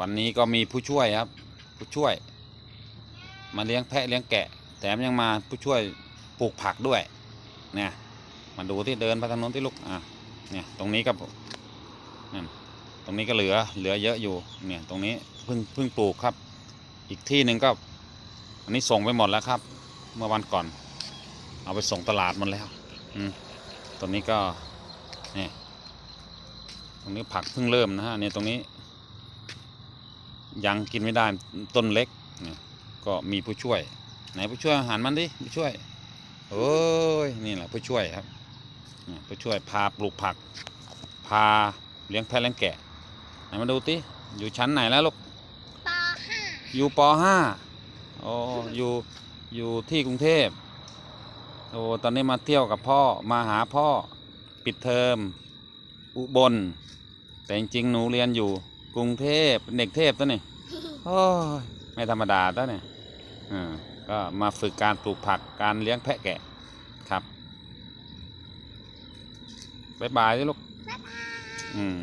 วันนี้ก็มีผู้ช่วยครับ ผู้ช่วย มาเลี้ยงแพะเลี้ยงแกะ แถมยังมาผู้ช่วยปลูกผักด้วย เนี่ย มาดูที่เดินไปทางโน้นที่ลูกอะเนี่ยตรงนี้ก็นั่นตรงนี้ก็เหลือเหลือเยอะอยู่เนี่ยตรงนี้เพิ่งเพิ่งปลูกครับ อีกที่หนึ่งก็อันนี้ส่งไปหมดแล้วครับ เมื่อวันก่อน เอาไปส่งตลาดหมดแล้วอืมตรงนี้ก็นี่ตรงนี้ผักเพิ่งเริ่มนะฮะเนี่ยตรงนี้ ยังกินไม่ได้ต้นเล็กเนี่ยก็มีผู้ช่วย ไหนผู้ช่วยอาหารมันดิผู้ช่วยโอ้ยนี่แหละผู้ช่วยครับเนี่ยผู้ช่วยพาปลูกผัก พาเลี้ยงแพะเลี้ยงแกะไหนมาดูติอยู่ชั้นไหนแล้วลูกปห้าอยู่ปห้าโอ้อยู่อยู่ที่กรุงเทพโอ้ตอนนี้มาเที่ยวกับพ่อมาหาพ่อปิดเทอมอุบลแต่จริงๆหนูเรียนอยู่ กรุงเทพเป็นเด็กเทพตัวนี่โอ้ยไม่ธรรมดาตัวนี่อ่าก็มาฝึกการปลูกผักการเลี้ยงแพะแกะครับบ๊ายบายสิลูกบ๊ายบายอืม